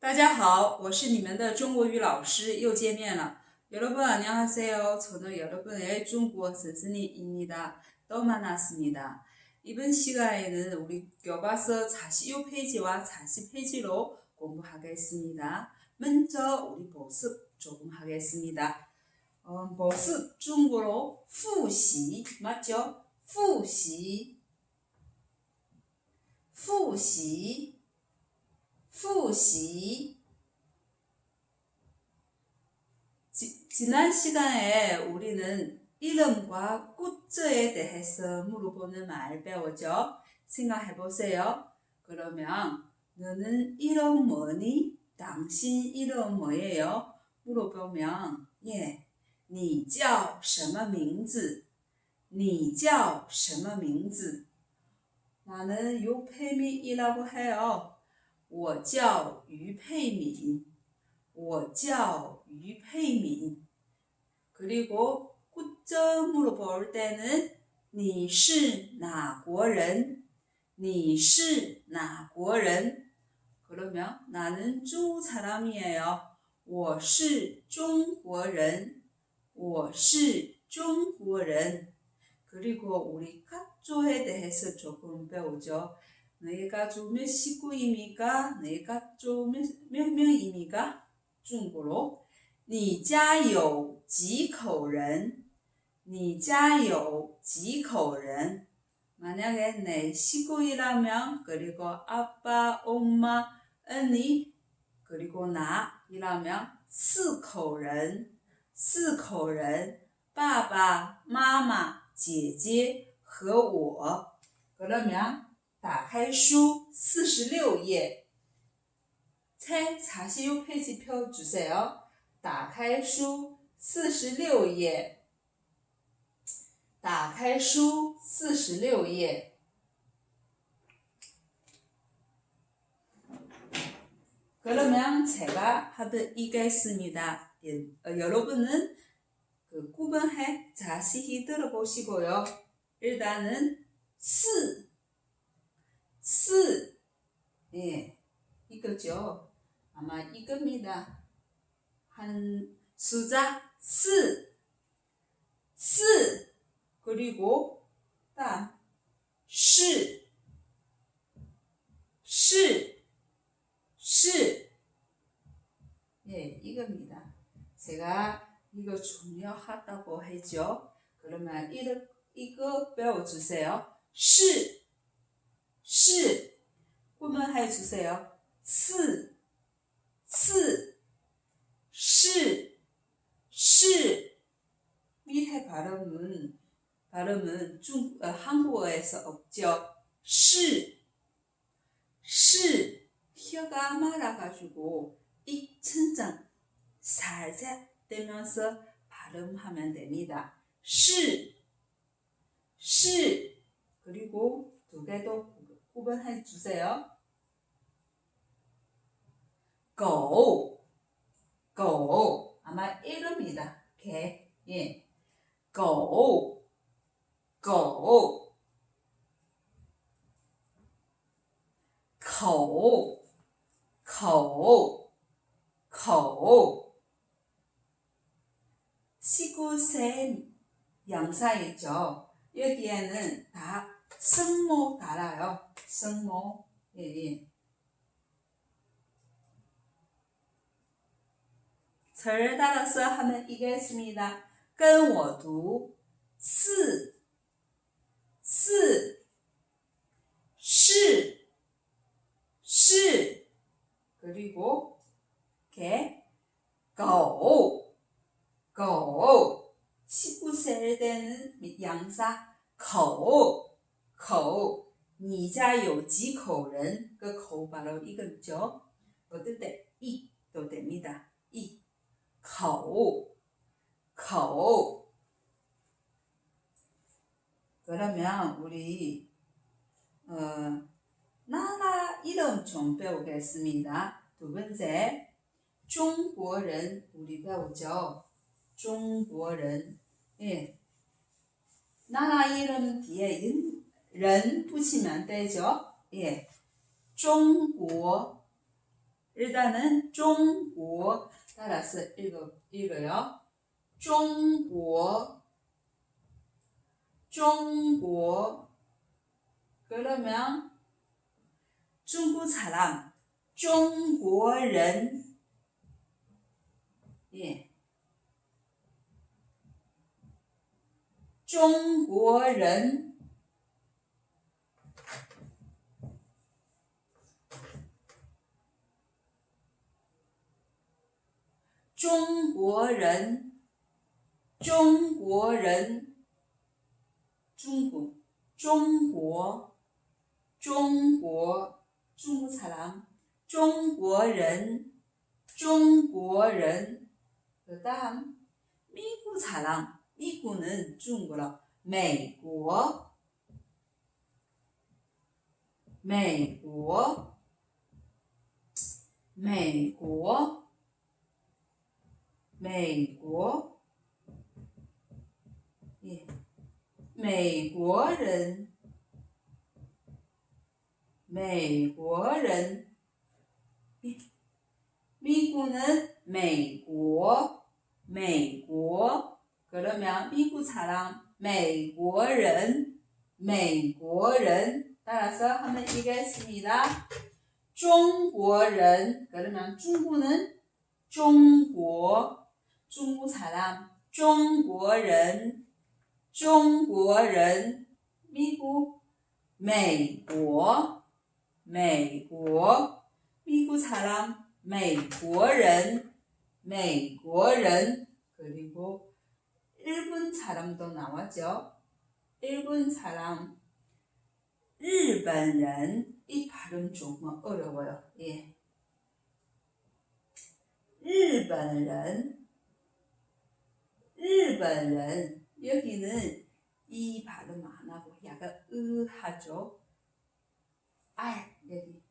大家好，我是你们的中国语老师，又见面了。여러분안녕하세요。저는여러분의中国선생님입니다。 또만났습니다 이번 시간에는 우리 교과서 46페이지와 40페이지로 공부하겠습니다. 먼저 우리 복습 조금 하겠습니다. 어, 복습 중국어로 复习 맞죠? 复习 复习 复习 지, 지난 시간에 우리는 이름과 꽃자에 대해서 물어보는 말 배웠죠? 생각해 보세요. 그러면 너는 이름 뭐니? 당신 이름 뭐예요? 물어보면 예, 你叫什么名字?你叫什么名字? 나는 유페미이라고 해요. 我叫于佩敏.我叫于佩敏. 그리고 故证물어 볼 때는 你是哪国人?你是哪国人? 그러면 나는 중국 사람이에요. 我是中国人.我是中国人. 그리고 우리 가조에 대해서 조금 배우죠. 너희 가조 몇 식구입니까? 너희 가조 몇, 몇 명입니까? 중국어로 你家有几口人?你家有几口人? 만약에 내 식구이라면 그리고 아빠, 엄마, 언니 그리고 나이라면 四口人,四口人,爸爸妈妈,姐姐和我. 그러면 打开书四十六页책 46페이지 펴 주세요. 打开书四十六页。打开书四十六页。그러면제가하도이겠습니다 여러분은그구분해자세히들어보시고요일단은四 스. 예. 이거죠. 아마 이겁니다. 한 수자 스. 스. 그리고 따. 시. 시. 시. 예, 이겁니다. 제가 이거 중요하다고 했죠. 그러면 이거, 이거 배워주세요. 시. 시. 구분해 주세요. 스, 스, 시, 시. 밑에 발음은 발음은 중, 어, 한국어에서 없죠. 시, 시, 혀가 말아가지고 이 천장 살짝 떼면서 발음하면 됩니다. 시, 시, 그리고 두 개도 구분해 주세요. go, go. 아마 이름이다. 개, 예. go, go. 거, 거, 거. 시구센 양사이죠. 여기에는 다 성모 달아요. 성모. 예, 예. 절 따라서 하면 이겠습니다. 跟我读四四是是 그리고 개 고, 고 19세 되는 양사 口, 고 你家有几口人그口 바로 이거죠. 어떨 때 이도 됩니다. 이, 口, 口 그러면 우리 어, 나라 이름 좀 배우겠습니다. 두 번째, 중국인 우리 배우죠. 중국인 예. 나라 이름 뒤에 인, 런 붙이면 되죠. 예. 중국. 일단은 중국 따라서 읽어, 읽어요. 중국. 중국. 그러면 중국 사람, 중국인. 예. 중국인. 中国人，中国人，中国，中国，中国，中国사람中国人，中国人，그다음미국사람 미국은 중국어 미국 미국 미국 메이고 예. 메이고른 메이고른 예. 미국은 메이고 메이고 그러면 미국 사람 메이고른 메이고른 따라서 한번 읽겠습니다. 중국인 그러면 중국은 중국 중국 사람, 중국인, 중국인, 미국, 미국, 미국, 미국 사람, 미국인, 미국인, 그리고 일본 사람도 나왔죠. 일본 사람, 일본인, 이 발음 정말 어려워요. 예. 일본인, 일본 人 여기는 이 발음 안 하고 약간 으 하죠. 알 여기.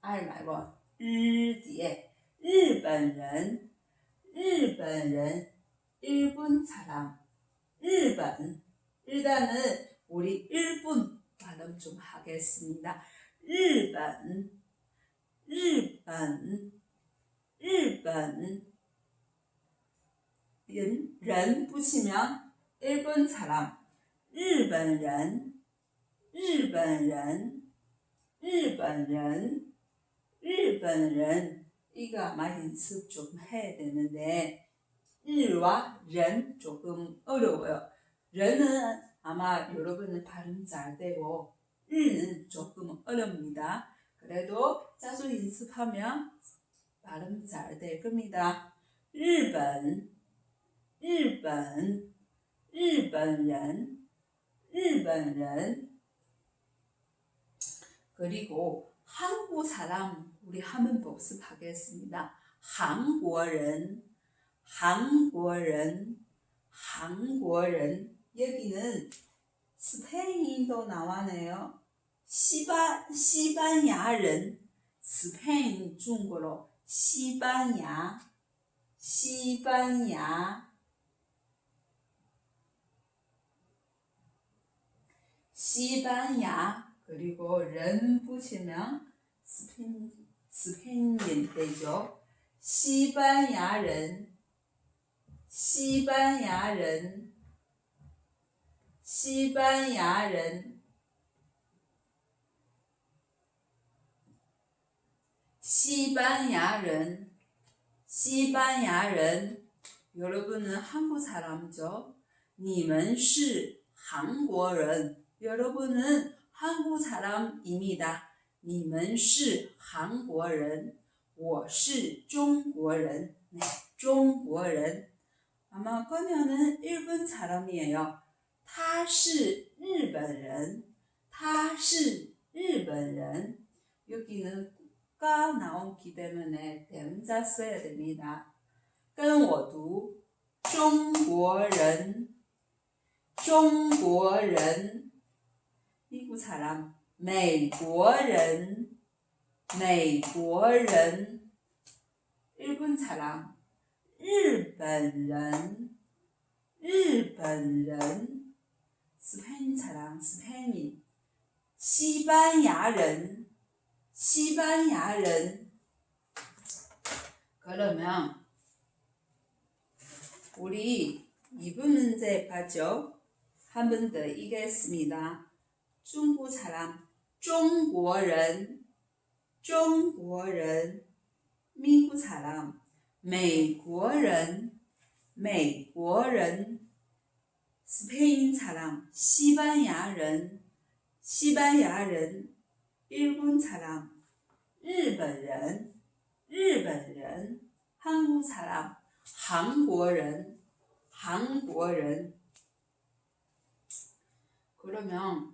알 말고 일 뒤에. 일본인 일본인 일본 사람. 일본 일단은 우리 일본 발음 좀 하겠습니다. 일본 일본 일본 인, 런 붙이면 일본 사람, 일본인, 일본인, 일본인, 일본인 이거 많이 연습 좀 해야 되는데 일와 런 조금 어려워요. 런은 아마 여러분은 발음 잘 되고 일은 조금 어렵니다. 그래도 자주 연습하면 발음 잘 될 겁니다. 일본 日本, 日本人, 日本人. 그리고 한국 사람 우리 한번 복습하겠습니다. 한국人 한국인, 한국인. 여기는 스페인도 나와네요. 시바, 시반야른, 스페인 중국어로 시반야, 시반야, 시반야, 그리고 ren 붙이면 스페인, 스페인인 되죠. 시반야人, 西班牙人，西班牙人，西班牙人，西班牙人。여러분은한국사람죠你们是韩国人。 여러분은한국사람입니 다。 你们是韩国人，我是中国人。中国人。 아마 꺼면은 일본 사람이에요. 他是日本人.他是日本人. 여기는 가 나오기 때문에 대명사 써야 됩니다. 跟我读 중국人 중국人 미국 사람, 미국인, 미국인, 일본 사람, 일본인, 일본인, 스페인 사람, 스페인, 시바야인, 시바야인. 그러면 우리 2분 문제 봤죠? 한 번 더 이겼습니다. 중국 사람, 중국인, 중국인, 미국 사람, 미국인, 미국인, 스페인 사람, 시바야인, 시바야인, 일본 사람, 일본인, 일본인, 한국 사람, 한국인, 한국인. 그러면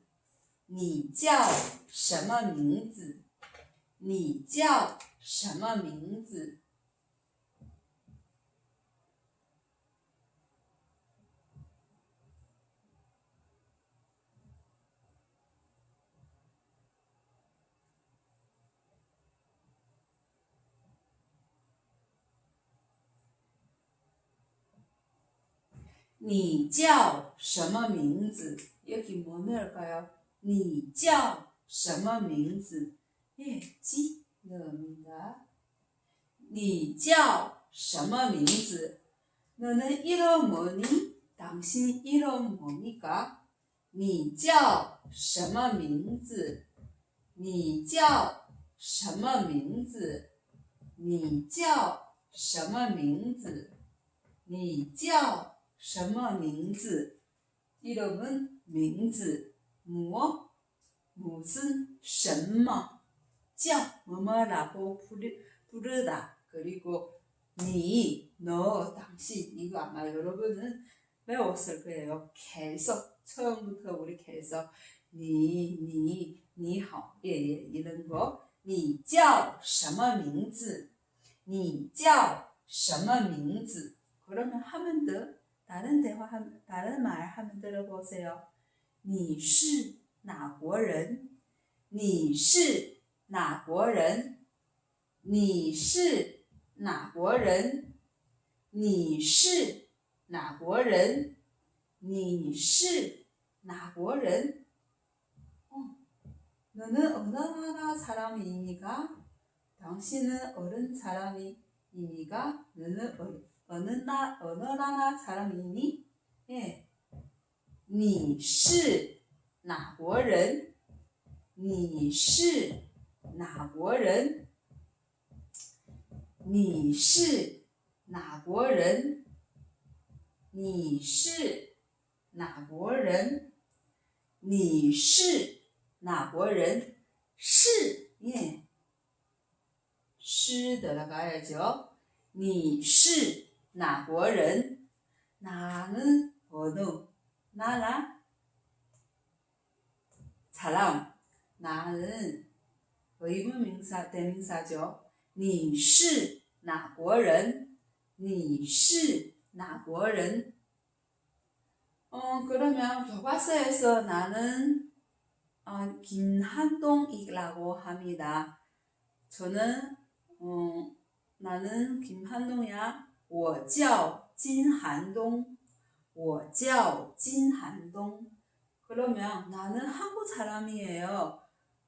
你叫什么名字？ 你叫什么名字？여기뭐넣을까요？ 你叫什么名字？예 지 넣습니다。你叫什么名字？너는이름뭐니？당신이름뭡니까？你叫什么名字？你叫什么名字？你叫什么名字？你叫什么名字？ 이름은 名字 무엇 무슨 什么叫 뭐뭐라고 부르, 부르다 그리고 니, 너, 당신 이거 아마 여러분은 배웠을 거예요. 계속 처음부터 우리 계속 니, 니, 니하오 예, 예, 이런 거. 你叫什么名字?你叫什么名字? 그러면 하면 돼. 다른 대화 한 다른 말 한번 들어보세요. 你是哪国人?你是哪国人?你是哪国人?你是哪国人?你是哪国人? 어, 너는 어느 나라 사람이니까? 당신은 어느 사람이니까? 너는 어, 어느 나 어느 나라 사람이니? 예. 你是哪国人？你是哪国人？你是哪国人？你是哪国人？你是哪国人？是念是的那个爱叫你是哪国人？哪能活动？ 나라 사람 나는 의문명사 대명사죠. 你是哪国人?你是哪国人? 어 그러면 교과서에서 나는 어, 김한동이라고 합니다. 저는 어, 나는 김한동이야. 我叫金寒冬. 我叫金寒冬. 그러면 나는 한국 사람이에요.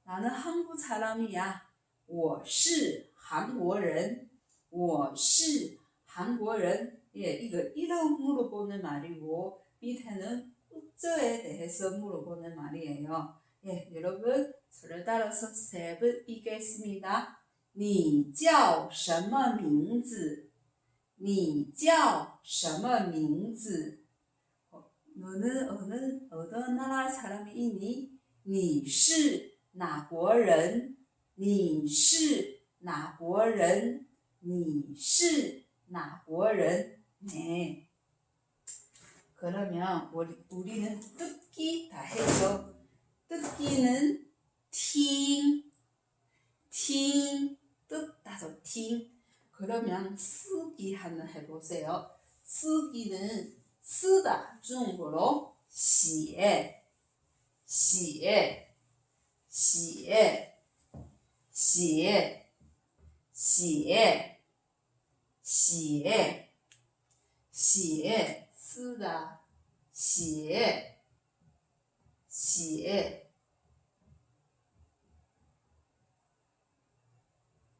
나는 한국 사람이야. 我是韩国人.我是韩国人. 예, 이거 이름 물어보는 말이고 밑에는 국저에 대해서 물어보는 말이에요. 예, 여러분 저를 따라서 세번 읽겠습니다. 你叫什么名字?你叫什么名字? 어, 너는 어느 어느 나라 사람이니? 你是哪国人?你是哪国人?你是哪国人? 네. 그러면 우리, 우리는 듣기 다 했죠. 듣기는 听,听, 뜻 다소 听. 그러면 쓰기 한번 해보세요. 쓰기는 쓰다. 중국어로 시에 시에 시에 시에 시에 시에 시에 쓰다 시에 시에.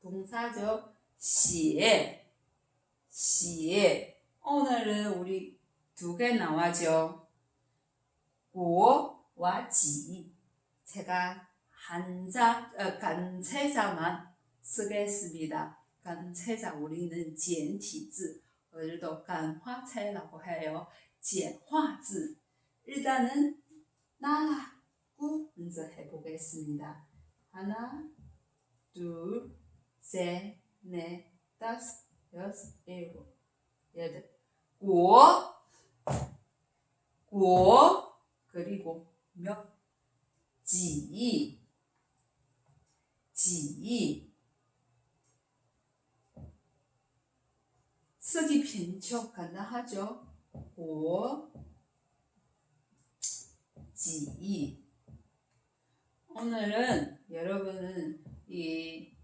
동사죠? 시에 시에. 오늘은 우리 두 개 나와죠. 国와 지. 제가 한자 어, 간체자만 쓰겠습니다. 간체자 우리는 简体字 오늘도 간화체라고 해요. 简化字 일단은 나라고 먼저 해보겠습니다. 하나, 둘, 셋, 넷, 다섯, 여섯, 일곱, 여덟. 国, 고 그리고 몇 지, 지 쓰기 빈척 가능하죠. 고 지. 오늘은 여러분은 이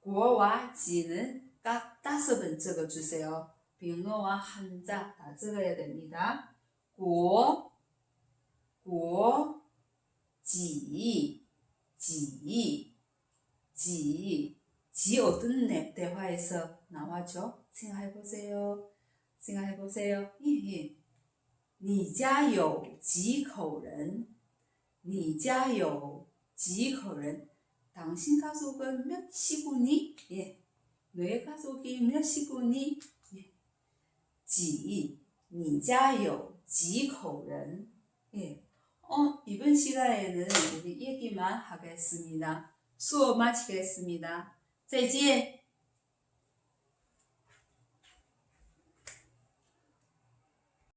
고와 지는 딱 다섯 번 적어주세요. 빙어와 한자 다 적어야 됩니다. 国, 国, 지, 지, 지, 지 어떤 내 대화에서 나왔죠? 생각해 보세요. 생각해 보세요. 예, 예. 你家有几口人?你家有几口人? 당신 가족은 몇 식구니? 예. 내 가족이 몇 식구니? 지, 니자요 지코런. 예. 어, 이번 시간에는 우리 얘기만 하겠습니다. 수업 마치겠습니다. 再见。